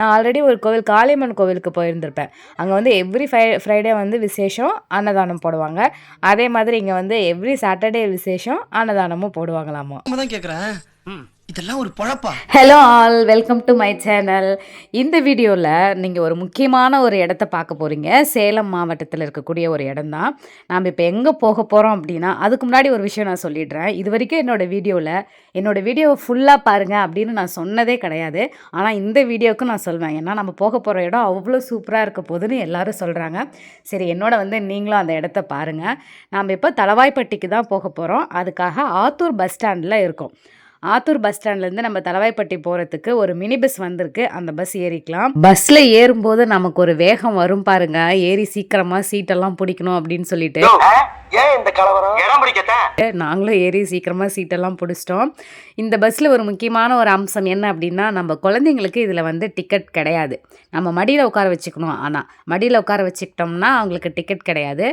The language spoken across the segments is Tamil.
நான் ஆல்ரெடி ஒரு கோவில் காளியம்மன் கோவிலுக்கு போயிருந்திருப்பேன். அங்கே வந்து எவ்ரி ஃப்ரை ஃப்ரைடே வந்து விசேஷம் அன்னதானம் போடுவாங்க. அதே மாதிரி இங்கே வந்து எவ்ரி சாட்டர்டே விசேஷம் அன்னதானமும் போடுவாங்களாமா. தான் கேக்குறேன். இதெல்லாம் ஒரு பழப்பா? Hello all welcome to my channel இந்த வீடியோவில் நீங்கள் ஒரு முக்கியமான ஒரு இடத்த பார்க்க போகிறீங்க சேலம் மாவட்டத்தில் இருக்கக்கூடிய ஒரு இடம் தான் நாம் இப்போ எங்கே போக போகிறோம் அப்படின்னா அதுக்கு முன்னாடி ஒரு விஷயம் நான் சொல்லிடுறேன். இது வரைக்கும் என்னோடய வீடியோவில் என்னோடய வீடியோவை ஃபுல்லாக பாருங்கள் அப்படின்னு நான் சொன்னதே கிடையாது. ஆனால் இந்த வீடியோவுக்கு நான் சொல்வேன். ஏன்னா நம்ம போக போகிற இடம் அவ்வளோ சூப்பராக இருக்க போகுதுன்னு எல்லோரும் சொல்கிறாங்க சரி என்னோட வந்து நீங்களும் அந்த இடத்த பாருங்கள் நாம் இப்போ தலவாய்ப்பட்டிக்கு தான் போக போகிறோம் அதுக்காக ஆத்தூர் பஸ் ஸ்டாண்டில் இருக்கோம். ஆத்தூர் பஸ் ஸ்டாண்ட்லேருந்து நம்ம தலவாய்ப்பட்டி போகிறதுக்கு ஒரு மினி பஸ் வந்திருக்கு. அந்த பஸ் ஏறிக்கலாம். பஸ்ஸில் ஏறும்போது நமக்கு ஒரு வேகம் வரும் பாருங்க. ஏறி சீக்கிரமாக சீட்டெல்லாம் பிடிக்கணும் அப்படின்னு சொல்லிட்டு. ஏன் இந்த கலவரம்? இடம் பிடிக்கத்தான் நாங்களும் ஏறி சீக்கிரமாக சீட்டெல்லாம் பிடிச்சிட்டோம். இந்த பஸ்ஸில் ஒரு முக்கியமான ஒரு அம்சம் என்ன அப்படின்னா நம்ம குழந்தைங்களுக்கு இதில் வந்து டிக்கெட் கிடையாது. நம்ம மடியில் உட்கார வச்சுக்கணும். ஆனால் மடியில் உட்கார வச்சுக்கிட்டோம்னா அவங்களுக்கு டிக்கெட் கிடையாது.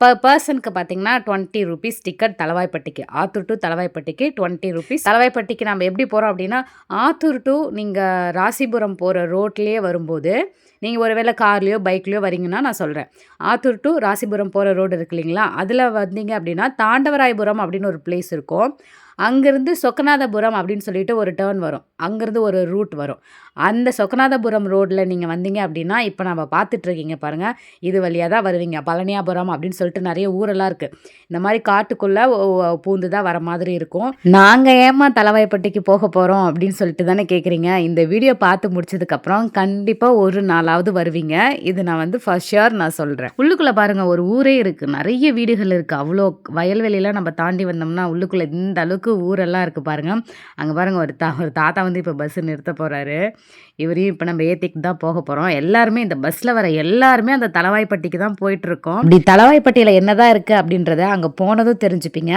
ப பர்சனுக்கு பார்த்தீங்கன்னா டுவெண்ட்டி ருபீஸ் டிக்கெட் தலவாய்ப்பட்டிக்கு. ஆத்தூர் டு தலவாய்ப்பட்டிக்கு டுவெண்ட்டி ருபீஸ் தலவாய்ப்பட்டிக்கு நம்ம எப்படி போகிறோம் அப்படின்னா ஆத்தூர் டு நீங்கள் ராசிபுரம் போகிற ரோட்லேயே வரும்போது நீங்கள் ஒருவேளை கார்லேயோ பைக்லேயோ வரீங்கன்னா நான் சொல்கிறேன் ஆத்தூர் டு ராசிபுரம் போகிற ரோடு இருக்கு இல்லைங்களா அதில் வந்தீங்க அப்படின்னா தாண்டவராயபுரம் அப்படின்னு ஒரு பிளேஸ் இருக்கும். அங்கேருந்து சொக்கநாதபுரம் அப்படின்னு சொல்லிட்டு ஒரு டேர்ன் வரும். அங்கேருந்து ஒரு ரூட் வரும். அந்த சொக்கநாதபுரம் ரோட்டில் நீங்கள் வந்தீங்க அப்படின்னா இப்போ நம்ம பார்த்துட்ருக்கீங்க பாருங்கள் இது வழியாக தான் வருவீங்க. பழனியாபுரம் அப்படின்னு சொல்லிட்டு நிறைய ஊரெல்லாம் இருக்குது இந்த மாதிரி காட்டுக்குள்ளே பூந்து தான் வர மாதிரி இருக்கும். நாங்கள் ஏமா தலைவாய்ப்பட்டிக்கு போக போகிறோம் அப்படின்னு சொல்லிட்டு தானே கேட்குறீங்க இந்த வீடியோ பார்த்து முடிச்சதுக்கப்புறம் கண்டிப்பாக ஒரு நாளாவது வருவீங்க. இது நான் வந்து ஃபர்ஸ்ட் ஷியர் நான் சொல்கிறேன் உள்ளுக்குள்ளே பாருங்கள் ஒரு ஊரே இருக்குது நிறைய வீடுகள் இருக்குது அவ்வளோ வயல்வெளியெலாம் நம்ம தாண்டி வந்தோம்னா உள்ளுக்குள்ளே இந்த அளவுக்கு ஊரெல்லாம் இருக்குது பாருங்கள் அங்கே பாருங்கள் ஒரு தா ஒரு தாத்தா வந்து இப்போ பஸ்ஸு நிறுத்த போகிறாரு இவரையும் இப்போ நம்ம ஏத்திக்கு தான் போக போகிறோம் எல்லாருமே இந்த பஸ்ஸில் வர எல்லாருமே அந்த தலவாய்ப்பட்டிக்கு தான் போயிட்டுருக்கோம். இப்படி தலவாய்ப்பட்டியில் என்னதான் இருக்குது அப்படின்றத அங்கே போனதும் தெரிஞ்சுப்பீங்க.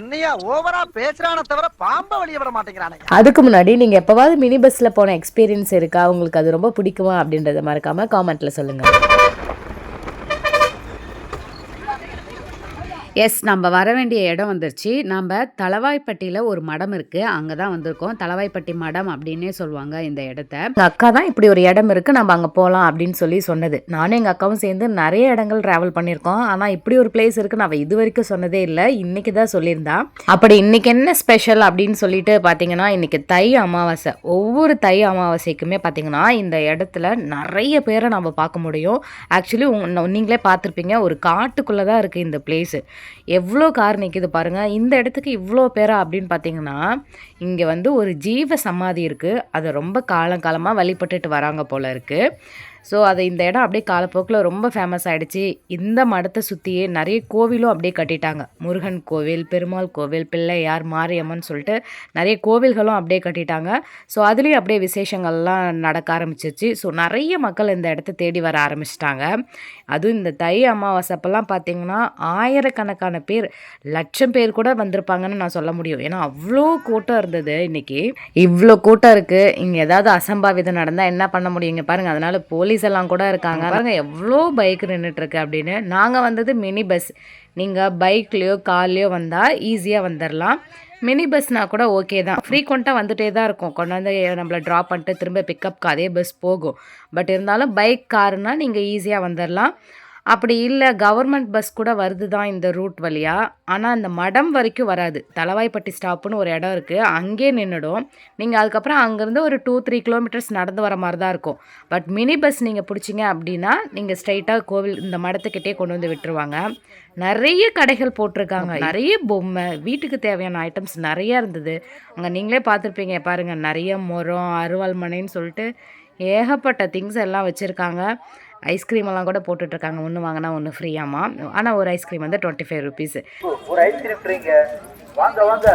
என்னையா ஓவரா பேசுறான தவிர பாம்ப வெளிய விட மாட்டேங்கிறானே. அதுக்கு முன்னாடி நீங்கள் எப்போவாவது மினி பஸ்ஸில் போன எக்ஸ்பீரியன்ஸ் இருக்கா? உங்களுக்கு அது ரொம்ப பிடிக்குமா அப்படின்றத மறக்காமல் காமெண்ட்டில் சொல்லுங்கள் எஸ் நம்ம வர வேண்டிய இடம் வந்துருச்சு. நம்ம தலவாய்ப்பட்டியில் ஒரு மடம் இருக்குது அங்கே தான் வந்திருக்கோம். தலவாய்ப்பட்டி மடம் அப்படின்னே சொல்லுவாங்க இந்த இடத்த. எங்கள் அக்கா தான் இப்படி ஒரு இடம் இருக்குது நம்ம அங்கே போகலாம் அப்படின்னு சொல்லி சொன்னது. நானும் எங்கள் அக்காவும் சேர்ந்து நிறைய இடங்கள் ட்ராவல் பண்ணியிருக்கோம். ஆனால் இப்படி ஒரு பிளேஸ் இருக்குது நான் இது வரைக்கும் சொன்னதே இல்லை. இன்றைக்கி தான் சொல்லியிருந்தா. அப்படி இன்றைக்கி என்ன ஸ்பெஷல் அப்படின்னு சொல்லிட்டு பார்த்தீங்கன்னா இன்றைக்கி தை அமாவாசை. ஒவ்வொரு தை அமாவாசைக்குமே பார்த்தீங்கன்னா இந்த இடத்துல நிறைய பேரை நம்ம பார்க்க முடியும். ஆக்சுவலி நீங்களே பார்த்துருப்பீங்க. ஒரு காட்டுக்குள்ளே தான் இருக்குது இந்த பிளேஸு எவ்வளோ கார் நிற்கிது பாருங்கள் இந்த இடத்துக்கு இவ்வளோ பேரா அப்படின்னு பார்த்தீங்கன்னா இங்கே வந்து ஒரு ஜீவ சமாதி இருக்குது அதை ரொம்ப காலங்காலமாக வழிபட்டுட்டு வராங்க போல இருக்குது ஸோ அது இந்த இடம் அப்படியே காலப்போக்கில் ரொம்ப ஃபேமஸ் ஆகிடுச்சு இந்த மடத்தை சுற்றியே நிறைய கோவிலும் அப்படியே கட்டிட்டாங்க. முருகன் கோவில் பெருமாள் கோவில் பிள்ளையார் மாரியம்மன் சொல்லிட்டு நிறைய கோவில்களும் அப்படியே கட்டிட்டாங்க. ஸோ அதுலேயும் அப்படியே விசேஷங்கள்லாம் நடக்க ஆரம்பிச்சிச்சு. ஸோ நிறைய மக்கள் இந்த இடத்த தேடி வர ஆரம்பிச்சிட்டாங்க. அதுவும் இந்த தை அமாவாசை அப்போல்லாம் பார்த்தீங்கன்னா ஆயிரக்கணக்கான பேர் லட்சம் பேர் கூட வந்திருப்பாங்கன்னு நான் சொல்ல முடியும். ஏன்னா அவ்வளோ கூட்டம் இருந்தது இன்றைக்கி இவ்வளோ கூட்டம் இருக்குது இங்கே ஏதாவது அசம்பாவிதம் நடந்தால் என்ன பண்ண முடியுங்க பாருங்கள் அதனால் போலீஸ் எல்லாம் கூட இருக்காங்க. பாருங்க எவ்வளோ பைக் நின்றுட்டு இருக்கு அப்படின்னு. நாங்கள் வந்தது மினி பஸ் நீங்கள் பைக்லேயோ கார்லேயோ வந்தால் ஈஸியாக வந்துடலாம் மினி பஸ்னால் கூட ஓகே தான். ஃப்ரீக்வெண்ட்டாக வந்துட்டே தான் இருக்கும். கொண்டாந்து நம்மளை ட்ராப் பண்ணிட்டு திரும்ப பிக்கப்க்கு அதே பஸ் போகும். பட் இருந்தாலும் பைக் காருனால் நீங்கள் ஈஸியாக வந்துடலாம் அப்படி இல்லை கவர்மெண்ட் பஸ் கூட வருது தான் இந்த ரூட் வழியாக ஆனால் அந்த மடம் வரைக்கும் வராது. தலவாய்ப்பட்டி ஸ்டாப்புன்னு ஒரு இடம் இருக்குது அங்கேயே நின்றுடும் நீங்கள் அதுக்கப்புறம் அங்கேருந்து ஒரு டூ த்ரீ கிலோமீட்டர்ஸ் நடந்து வர மாதிரி தான் இருக்கும். பட் மினி பஸ் நீங்கள் பிடிச்சிங்க அப்படின்னா நீங்கள் ஸ்ட்ரைட்டாக கோவில் இந்த மடத்துக்கிட்டே கொண்டு வந்து விட்டுருவாங்க. நிறைய கடைகள் போட்டிருக்காங்க. நிறைய பொம்மை வீட்டுக்கு தேவையான ஐட்டம்ஸ் நிறைய இருந்தது. அங்கே நீங்களே பார்த்துருப்பீங்க பாருங்கள் நிறைய முறம் அருவாள் மனைன்னு சொல்லிட்டு ஏகப்பட்ட திங்ஸ் எல்லாம் வச்சுருக்காங்க. ஐஸ்கிரீம் எல்லாம் கூட போட்டுட்ருக்காங்க. ஒன்று வாங்கினா ஒன்று ஃப்ரீயாமா ஆனால் ஒரு ஐஸ்கிரீம் வந்து டுவெண்ட்டி ஃபைவ் ருபீஸ் ஒரு ஐஸ்கிரீம் ட்ரீங்க வாங்க வாங்க.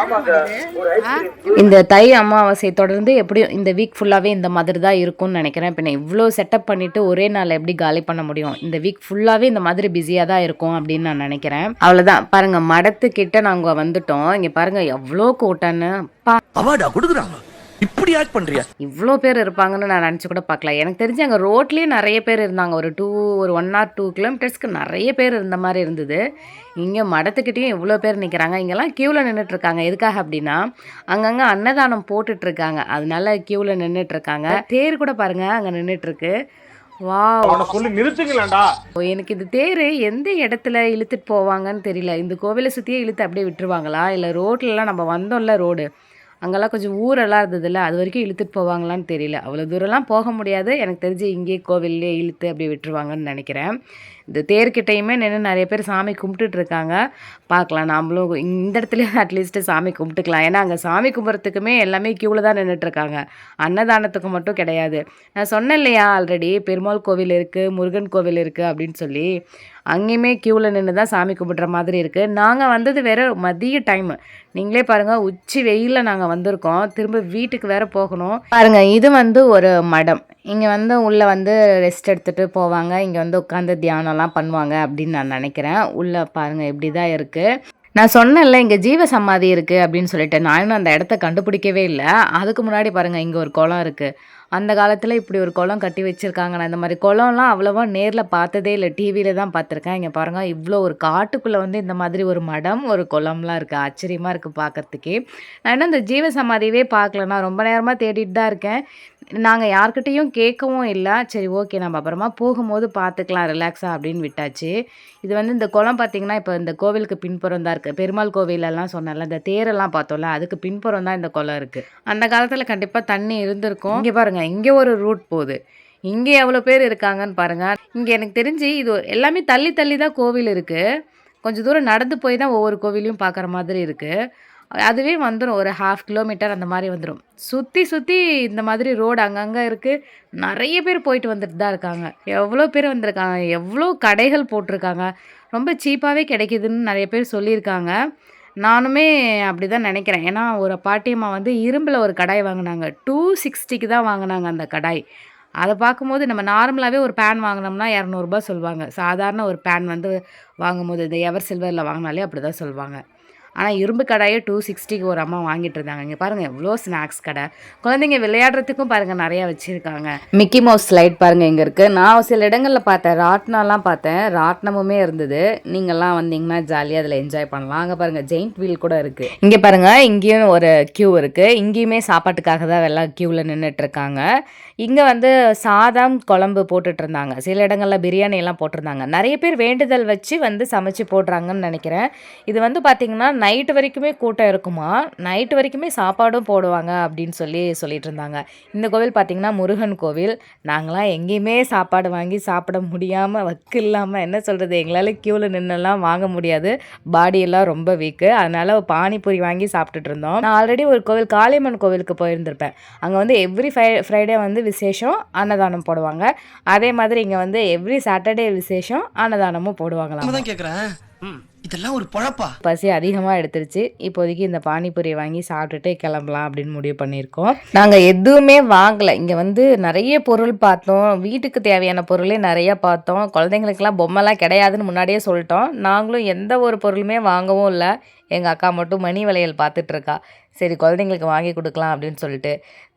ஆமாங்க ஒரு ஐஸ்கிரீம் இந்த தை அமாவாசை தொடர்ந்து எப்படியும் இந்த வீக் ஃபுல்லாகவே இந்த மாதிரி தான் இருக்கும்னு நினைக்கிறேன். இப்போ நான் இவ்வளோ செட்டப் பண்ணிவிட்டு ஒரே நாள் எப்படி காலி பண்ண முடியும்? இந்த வீக் ஃபுல்லாகவே இந்த மாதிரி பிஸியாக தான் இருக்கும் அப்படின்னு நான் நினைக்கிறேன். அவ்வளோதான் பாருங்கள் மடத்துக்கிட்ட நாங்கள் வந்துட்டோம். இங்கே பாருங்கள் எவ்வளோ கொடுக்குறாங்க. இப்படி ஆக்ட் பண்றியா? இவ்வளோ பேர் இருப்பாங்கன்னு நான் நினச்சி கூட பார்க்கல. எனக்கு தெரிஞ்சு அங்கே ரோட்லேயே நிறைய பேர் இருந்தாங்க. ஒரு டூ ஒரு ஒன் ஆர் டூ கிலோமீட்டர்ஸ்க்கு நிறைய பேர் இருந்த மாதிரி இருந்தது. இங்கே மடத்துக்கிட்டேயும் இவ்வளோ பேர் நிற்கிறாங்க இங்கெல்லாம் க்யூவில் நின்றுட்டுருக்காங்க எதுக்காக அப்படின்னா அங்கங்கே அன்னதானம் போட்டுட்ருக்காங்க அதனால க்யூவில் நின்றுட்டுருக்காங்க தேர் கூட பாருங்கள் அங்கே நின்றுட்டுருக்கு வா சொல்லி நிறுத்துங்களேன்டா. எனக்கு இந்த தேர் எந்த இடத்துல இழுத்துட்டு போவாங்கன்னு தெரியல. இந்த கோவிலை சுற்றியே இழுத்து அப்படியே விட்டுருவாங்களா? இல்லை ரோட்லலாம் நம்ம வந்தோம்ல ரோடு. அங்கெல்லாம் கொஞ்சம் ஊரெல்லாம் இருந்ததில்ல அது வரைக்கும் இழுத்துட்டு போவாங்களான்னு தெரியல. அவ்வளோ தூரம்லாம் போக முடியாது. எனக்கு தெரிஞ்சு இங்கேயே கோவில்லே இழுத்து அப்படியே விட்டுருவாங்கன்னு நினைக்கிறேன். இந்த தேர்கிட்டையுமே நின்று நிறைய பேர் சாமி கும்பிட்டுட்டு இருக்காங்க பார்க்கலாம் நாமளும் இந்த இடத்துலயே அட்லீஸ்ட் சாமி கும்பிட்டுக்கலாம். ஏன்னா அங்கே சாமி கும்பிட்றதுக்குமே எல்லாமே க்யூவில் தான் நின்றுட்டுருக்காங்க அன்னதானத்துக்கு மட்டும் கிடையாது. நான் சொன்னேன் இல்லையா ஆல்ரெடி பெருமாள் கோவில் இருக்குது முருகன் கோவில் இருக்குது அப்படின்னு சொல்லி. அங்கேயுமே க்யூவில் நின்று தான் சாமி கும்பிட்ற மாதிரி இருக்குது நாங்கள் வந்தது வேறு மதிய டைமு நீங்களே பாருங்கள் உச்சி வெயிலில் நாங்கள் வந்திருக்கோம். திரும்ப வீட்டுக்கு வேறு போகணும். பாருங்கள் இது வந்து ஒரு மடம். இங்கே வந்து உள்ளே வந்து ரெஸ்ட் எடுத்துகிட்டு போவாங்க. இங்கே வந்து உட்காந்து தியானம்லாம் பண்ணுவாங்க அப்படின்னு நான் நினைக்கிறேன். உள்ளே பாருங்கள் இப்படி தான் இருக்குது நான் சொன்னேன்ல இங்கே ஜீவ சமாதி இருக்குது அப்படின்னு சொல்லிட்டு. நானும் அந்த இடத்த கண்டுபிடிக்கவே இல்லை. அதுக்கு முன்னாடி பாருங்கள் இங்கே ஒரு குளம் இருக்குது அந்த காலத்தில் இப்படி ஒரு குளம் கட்டி வச்சுருக்காங்க நான் இந்த மாதிரி குளம்லாம் அவ்வளோவா நேரில் பார்த்ததே இல்லை. டிவியில் தான் பார்த்துருக்கேன். இங்கே பாருங்கள் இவ்வளோ ஒரு காட்டுக்குள்ளே வந்து இந்த மாதிரி ஒரு மடம் ஒரு குளம்லாம் இருக்குது ஆச்சரியமாக இருக்குது பார்க்கறதுக்கே நான் இன்னும் இந்த ஜீவ சமாதியவே பார்க்கல ரொம்ப நேரமாக தேடிட்டு தான் இருக்கேன். நாங்கள் யார்கிட்டேயும் கேட்கவும் இல்லை. சரி ஓகே நம்ம அப்புறமா போகும்போது பார்த்துக்கலாம் ரிலாக்ஸாக அப்படின்னு விட்டாச்சு. இது வந்து இந்த குளம் பார்த்தீங்கன்னா இப்போ இந்த கோவிலுக்கு பின்புறம் தான் இருக்குது பெருமாள் கோவிலெல்லாம் சொன்னேன்ல இந்த தேரெல்லாம் பார்த்தோம்ல அதுக்கு பின்புறம் தான் இந்த குளம் இருக்குது அந்த காலத்தில் கண்டிப்பாக தண்ணி இருந்திருக்கும். இங்கே பாருங்கள் இங்கே ஒரு ரூட் போகுது. இங்கே எவ்வளோ பேர் இருக்காங்கன்னு பாருங்கள் இங்கே எனக்கு தெரிஞ்சு இது எல்லாமே தள்ளி தள்ளி தான் கோவில் இருக்குது கொஞ்சம் தூரம் நடந்து போய் தான் ஒவ்வொரு கோவிலையும் பார்க்குற மாதிரி இருக்குது அதுவே வந்துடும் ஒரு ஹாஃப் கிலோமீட்டர் அந்த மாதிரி வந்துடும் சுற்றி சுற்றி இந்த மாதிரி ரோடு அங்கங்கே இருக்குது நிறைய பேர் போயிட்டு வந்துட்டு தான் இருக்காங்க. எவ்வளோ பேர் வந்திருக்காங்க? எவ்வளோ கடைகள் போட்டிருக்காங்க? ரொம்ப சீப்பாகவே கிடைக்குதுன்னு நிறைய பேர் சொல்லியிருக்காங்க. நானுமே அப்படி தான் நினைக்கிறேன். ஏன்னா ஒரு பாட்டியம்மா வந்து இரும்பில் ஒரு கடாய் வாங்கினாங்க. டூ சிக்ஸ்டிக்கு தான் வாங்கினாங்க அந்த கடாய். அதை பார்க்கும்போது நம்ம நார்மலாகவே ஒரு பேன் வாங்கினோம்னா இரநூறுபா சொல்லுவாங்க. சாதாரண ஒரு பேன் வந்து வாங்கும்போது இந்த எவர் சில்வரில் வாங்கினாலே அப்படி தான் சொல்லுவாங்க. ஆனால் இரும்பு கடாயே டூ சிக்ஸ்டிக்கு ஒரு அம்மா வாங்கிட்டு இருந்தாங்க. இங்கே பாருங்கள் எவ்வளோ ஸ்நாக்ஸ் கடை. குழந்தைங்க விளையாடுறதுக்கும் பாருங்கள் நிறையா வச்சுருக்காங்க. மிக்கி மவுஸ் ஸ்லைட் பாருங்கள் இங்கே இருக்குது நான் சில இடங்களில் பார்த்தேன். ராட்னம்லாம் பார்த்தேன். ராட்னமுமே இருந்தது. நீங்கள்லாம் வந்தீங்கன்னா ஜாலியாக அதில் என்ஜாய் பண்ணலாம். அங்கே பாருங்கள் ஜெயிண்ட் வீல் கூட இருக்குது இங்கே பாருங்கள் இங்கேயும் ஒரு க்யூ இருக்குது இங்கேயுமே சாப்பாட்டுக்காக தான் எல்லாம் க்யூவில் நின்றுட்டுருக்காங்க இங்கே வந்து சாதம் குழம்பு போட்டுட்ருந்தாங்க சில இடங்களில் பிரியாணி எல்லாம் போட்டிருந்தாங்க. நிறைய பேர் வேண்டுதல் வச்சு வந்து சமைச்சு போடுறாங்கன்னு நினைக்கிறேன். இது வந்து பார்த்திங்கன்னா நைட்டு வரைக்குமே கூட்டம் இருக்குமா? நைட்டு வரைக்குமே சாப்பாடும் போடுவாங்க அப்படின்னு சொல்லி சொல்லிட்டு இருந்தாங்க. இந்த கோவில் பார்த்திங்கன்னா முருகன் கோவில். நாங்களாம் எங்கேயுமே சாப்பாடு வாங்கி சாப்பிட முடியாமல் வக்கு இல்லாமல் என்ன சொல்கிறது எங்களால் க்யூவில் நின்றுலாம் வாங்க முடியாது. பாடியெல்லாம் ரொம்ப வீக்கு அதனால் பானிபூரி வாங்கி சாப்பிட்டுட்டு இருந்தோம். நான் ஆல்ரெடி ஒரு கோவில் காளியம்மன் கோவிலுக்கு போயிருந்திருப்பேன். அங்கே வந்து எவ்ரி ஃப்ரை ஃப்ரைடே வந்து விசேஷம் அன்னதானம் போடுவாங்க. அதே மாதிரி இங்கே வந்து எவ்ரி சாட்டர்டே விசேஷம் அன்னதானமும் போடுவாங்களாம். கேட்குறேன் இதெல்லாம் ஒரு பொழப்பா? பசி அதிகமாக எடுத்துருச்சு. இப்போதைக்கு இந்த பானிபூரியை வாங்கி சாப்பிட்டுட்டு கிளம்பலாம் அப்படின்னு முடிவு பண்ணியிருக்கோம். நாங்கள் எதுவுமே வாங்கலை. இங்கே வந்து நிறைய பொருள் பார்த்தோம். வீட்டுக்கு தேவையான பொருளே நிறைய பார்த்தோம். குழந்தைங்களுக்கெல்லாம் பொம்மைலாம் கிடையாதுன்னு முன்னாடியே சொல்லிட்டோம். நாங்களும் எந்த ஒரு பொருளுமே வாங்கவும் இல்லை. எங்கள் அக்கா மட்டும் மணி வளையல் பார்த்துட்ருக்கா சரி குழந்தைங்களுக்கு வாங்கி கொடுக்கலாம் அப்படின்னு சொல்லிட்டு.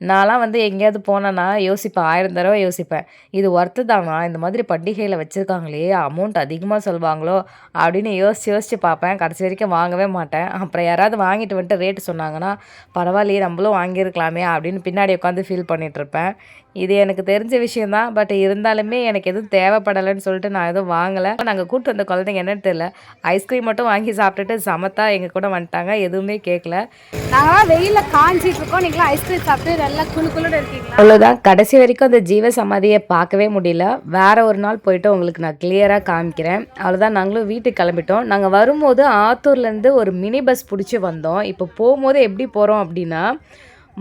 நான்லாம் வந்து எங்கேயாவது போனேன்னா யோசிப்பேன். ஆயிரம் தடவை யோசிப்பேன். இது ஒர்த்து தானா? இந்த மாதிரி பண்டிகையில் வச்சுருக்காங்களே அமௌண்ட் அதிகமாக சொல்லுவாங்களோ அப்படின்னு யோசிச்சு யோசிச்சு பார்ப்பேன். கடைசி வரைக்கும் வாங்கவே மாட்டேன். அப்புறம் யாராவது வாங்கிட்டு வந்துட்டு ரேட்டு சொன்னாங்கன்னா பரவாயில்லையே நம்மளும் வாங்கியிருக்கலாமே அப்படின்னு பின்னாடி உட்காந்து ஃபீல் பண்ணிகிட்ருப்பேன் இது எனக்கு தெரிஞ்ச விஷயந்தான் பட் இருந்தாலுமே எனக்கு எதுவும் தேவைப்படலைன்னு சொல்லிட்டு நான் எதுவும் வாங்கலை. நாங்கள் கூட்டு வந்த குழந்தைங்க என்னன்னு தெரியல. ஐஸ்கிரீம் மட்டும் வாங்கி சாப்பிட்டுட்டு சமத்தா எங்கள் கூட வந்துட்டாங்க. எதுவுமே கேட்கல நாங்களாம் வெயில்ல காஞ்சிட்டு இருக்கோம். நீங்களாம் ஐஸ்கிரீம் சாப்பிட்டு நல்லா குளு குளுன்னு இருக்கீங்களா? அவ்வளோதான் கடைசி வரைக்கும் அந்த ஜீவ சமாதியை பார்க்கவே முடியல. வேற ஒரு நாள் போயிட்டு உங்களுக்கு நான் கிளியராக காமிக்கிறேன். அவ்வளோதான் நாங்களும் வீட்டுக்கு கிளம்பிட்டோம். நாங்கள் வரும்போது ஆத்தூர்லேருந்து ஒரு மினி பஸ் பிடிச்சி வந்தோம். இப்போ போகும்போது எப்படி போகிறோம் அப்படின்னா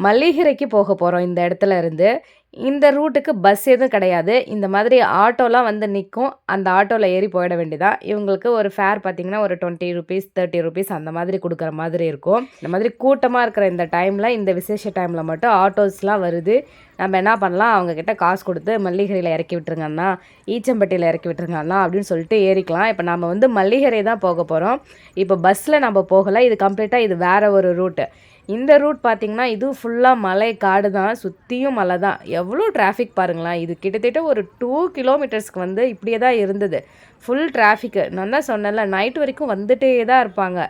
மல்லிகரைக்கு போக போகிறோம் இந்த இடத்துல இருந்து. இந்த ரூட்டுக்கு பஸ் எதுவும் கிடையாது. இந்த மாதிரி ஆட்டோலாம் வந்து நிற்கும் அந்த ஆட்டோவில் ஏறி போயிட வேண்டியதான் இவங்களுக்கு ஒரு ஃபேர் பார்த்தீங்கன்னா ஒரு டுவெண்ட்டி ருபீஸ் தேர்ட்டி ருபீஸ் அந்த மாதிரி கொடுக்குற மாதிரி இருக்கும். இந்த மாதிரி கூட்டமாக இருக்கிற இந்த டைமில் இந்த விசேஷ டைமில் மட்டும் ஆட்டோஸ்லாம் வருது. நம்ம என்ன பண்ணலாம்? அவங்கக்கிட்ட காசு கொடுத்து மல்லிகரையில் இறக்கி விட்டுருங்கண்ணா ஈச்சம்பட்டியில் இறக்கி விட்டுருங்கண்ணா அப்படின்னு சொல்லிட்டு ஏறிக்கலாம். இப்போ நம்ம வந்து மல்லிகரை தான் போக போகிறோம் இப்போ பஸ்ஸில் நம்ம போகலை. இது கம்ப்ளீட்டாக இது வேறு ஒரு ரூட்டு இந்த ரூட் பார்த்திங்கன்னா இது ஃபுல்லாக மலை காடு தான். சுற்றியும் மலை தான். எவ்வளோ டிராஃபிக் பாருங்களேன். இது கிட்டத்தட்ட ஒரு டூ கிலோமீட்டர்ஸ்க்கு வந்து இப்படியே தான் இருந்தது. ஃபுல் டிராஃபிக்கு நான் தான் சொன்னேன்ல நைட் வரைக்கும் வந்துட்டே தான் இருப்பாங்க.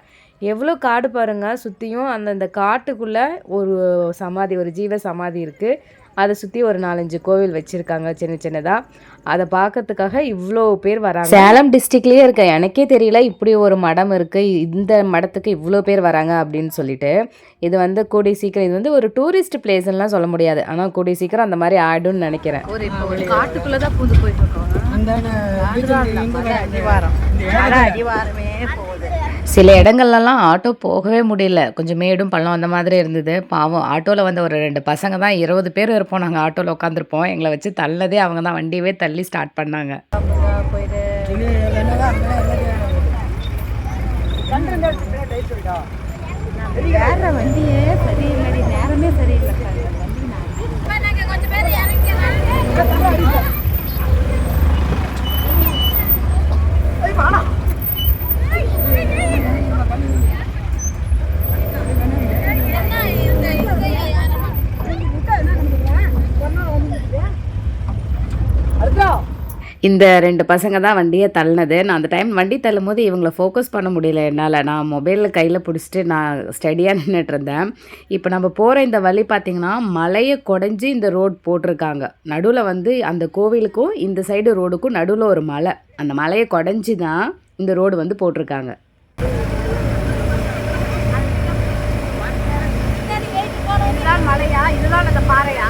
எவ்வளோ காடு பாருங்கள் சுற்றியும் அந்தந்த காட்டுக்குள்ளே ஒரு சமாதி ஒரு ஜீவ சமாதி இருக்குது அதை சுற்றி ஒரு நாலஞ்சு கோவில் வச்சுருக்காங்க சின்ன சின்னதாக அதை பார்க்கறதுக்காக இவ்வளோ பேர் வராங்க. சேலம் டிஸ்ட்ரிக்ட்லேயே இருக்க எனக்கே தெரியல இப்படி ஒரு மடம் இருக்குது இந்த மடத்துக்கு இவ்வளோ பேர் வராங்க அப்படின்னு சொல்லிட்டு. இது வந்து கூடிய சீக்கிரம் இது வந்து ஒரு டூரிஸ்ட் பிளேஸ்லாம் சொல்ல முடியாது. ஆனால் கூடிய சீக்கிரம் அந்த மாதிரி ஆயிடும்னு நினைக்கிறேன். ஒரு காட்டுக்குள்ளே தான் பூந்து போயிட்டு இருக்கோம். சில இடங்கள்லாம் ஆட்டோ போகவே முடியல. கொஞ்சம் மேடும் பள்ளம் அந்த மாதிரி இருந்தது. பாவம் ஆட்டோவில் வந்த ஒரு ரெண்டு பசங்க தான் இருபது பேர் இருப்போம் நாங்கள் ஆட்டோவில் உட்காந்துருப்போம் எங்களை வச்சு தள்ளதே அவங்க தான் வண்டியவே தள்ளி ஸ்டார்ட் பண்ணாங்க. வேற வண்டியே சரியில்லடி. நேரமே சரியில்லை. இந்த ரெண்டு பசங்க தான் வண்டியை தள்ளினது. நான் அந்த டைம் வண்டி தள்ளும் போது இவங்களை ஃபோக்கஸ் பண்ண முடியல என்னால். நான் மொபைலில் கையில் பிடிச்சிட்டு நான் ஸ்டடியாக நின்றுட்டு இருந்தேன். இப்போ நம்ம போகிற இந்த வழி பார்த்திங்கன்னா மலையை குடஞ்சி இந்த ரோட் போட்டிருக்காங்க. நடுவில் வந்து அந்த கோவிலுக்கும் இந்த சைடு ரோடுக்கும் நடுவில் ஒரு மலை. அந்த மலையை குடஞ்சி தான் இந்த ரோடு வந்து போட்டிருக்காங்க. மலையா? இதுதான் அந்த பாறையா?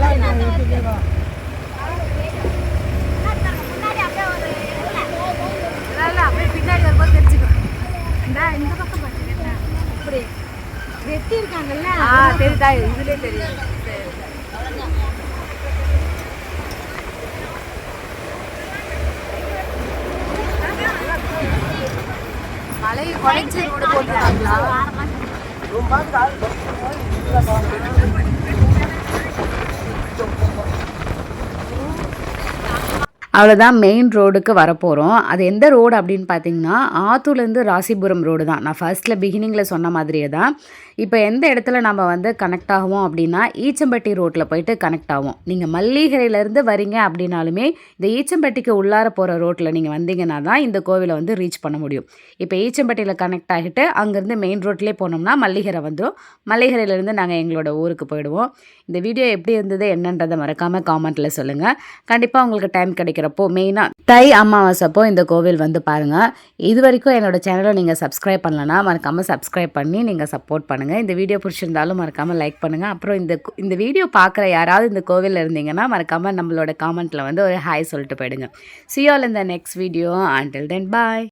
இல்ல, இல்ல, அப்படியே பின்னாடி வரும்போது தெரிஞ்சுக்கோ. இந்தா, இந்த பக்கம் வெட்டி இருக்காங்கல்ல ஆ, தெரியுதா? இதுலயே தெரியும். சரி. மலையை குறைச்சி ரோடு போட்டுருக்காங்களா அவ்வளோதான் மெயின் ரோடுக்கு வரப்போகிறோம் அது எந்த ரோடு அப்படின்னு பார்த்தீங்கன்னா ஆத்தூர்லேருந்து ராசிபுரம் ரோடு தான். நான் ஃபர்ஸ்ட்டில் பிகினிங்கில் சொன்ன மாதிரியே தான். இப்போ எந்த இடத்துல நம்ம வந்து கனெக்ட் ஆகுவோம் அப்படின்னா ஈச்சம்பட்டி ரோட்டில் போயிட்டு கனெக்ட் ஆகும் நீங்கள் மல்லிகரையிலேருந்து வரீங்க அப்படின்னாலுமே இந்த ஈச்சம்பட்டிக்கு உள்ளார போகிற ரோட்டில் நீங்கள் வந்தீங்கன்னா தான் இந்த கோவிலை வந்து ரீச் பண்ண முடியும். இப்போ ஈச்சம்பட்டியில் கனெக்ட் ஆகிட்டு அங்கேருந்து மெயின் ரோட்லேயே போனோம்னா மல்லிகரை வந்துடும் மல்லிகரையிலேருந்து நாங்கள் எங்களோட ஊருக்கு போயிடுவோம். இந்த வீடியோ எப்படி இருந்தது என்னன்றதை மறக்காமல் காமெண்ட்டில் சொல்லுங்கள் கண்டிப்பாக உங்களுக்கு டைம் கிடைக்கிறப்போ மெயினாக தை அமாவாசைப்போ இந்த கோவில் வந்து பாருங்கள் இது வரைக்கும் என்னோட சேனலை நீங்கள் சப்ஸ்கிரைப் பண்ணலன்னா மறக்காமல் சப்ஸ்கிரைப் பண்ணி நீங்கள் சப்போர்ட் பண்ணுங்கள் இந்த வீடியோ பிடிச்சிருந்தாலும் மறக்காமல் லைக் பண்ணுங்கள் அப்புறம் இந்த இந்த வீடியோ பார்க்குற யாராவது இந்த கோவிலில் இருந்தீங்கன்னா மறக்காமல் நம்மளோட காமெண்ட்டில் வந்து ஒரு ஹாய் சொல்லிட்டு போயிடுங்க. See இந்த next video until then bye